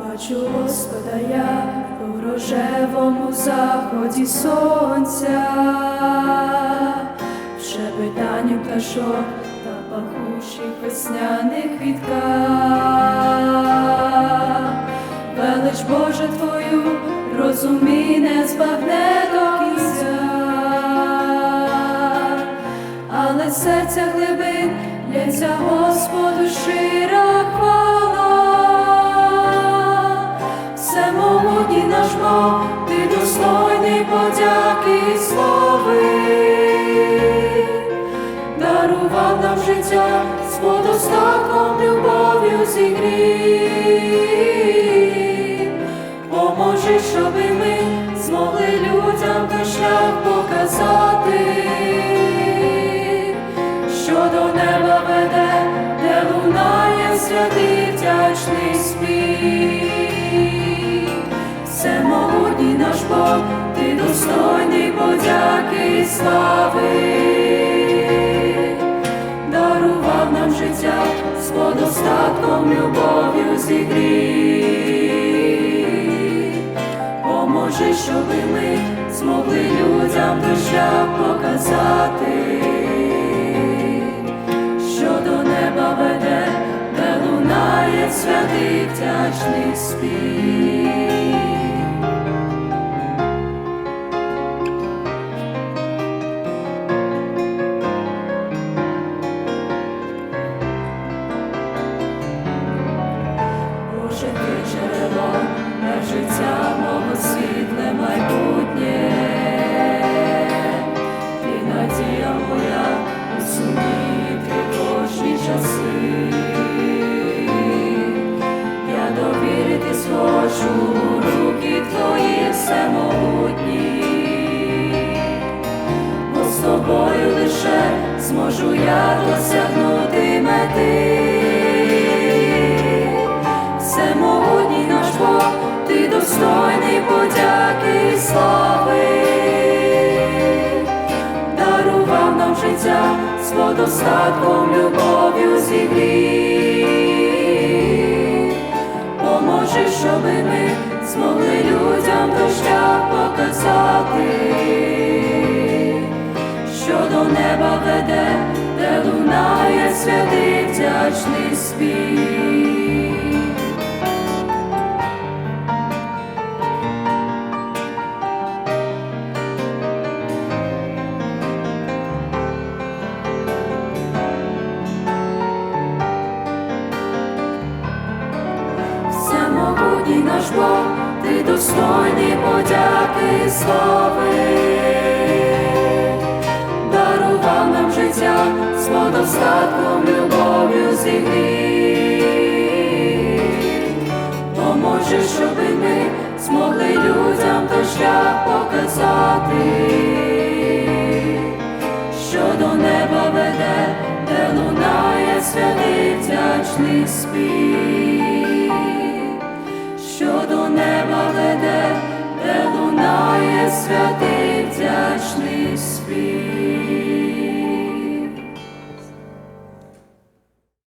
Бачу Господа я у рожевому заході сонця, в шепетанні пташок та пахущих весняних квітках. Велич Боже Твою, розумій, не збагне до кінця, але серця глибин лється Господу щира життя з водостатком, любов'ю зігрів. Поможи, щоби ми змогли людям той шлях показати, що до неба веде, де лунає святий вдячний спів. Всемогутній наш Бог, ти достойний подяки і водостатком, любов'ю зігрі, Поможи, щоби ми змогли людям той показати, що до неба веде, де лунає святий вдячний спів. Зможу я досягнути мети. Всемогутній наш Бог, ти достойний подяки і слави, дарував нам життя з водостатком, любов'ю зігрів. Поможи, щоби ми змогли людям той шлях показати, святий вдячний спів. Всемогутній наш Бог, ти достойний подяки слави, водостатком, любов'ю зігрів. Поможи, щоби ми змогли людям той шлях показати, що до неба веде, де лунає святий вдячний спів що до неба веде, де лунає святий.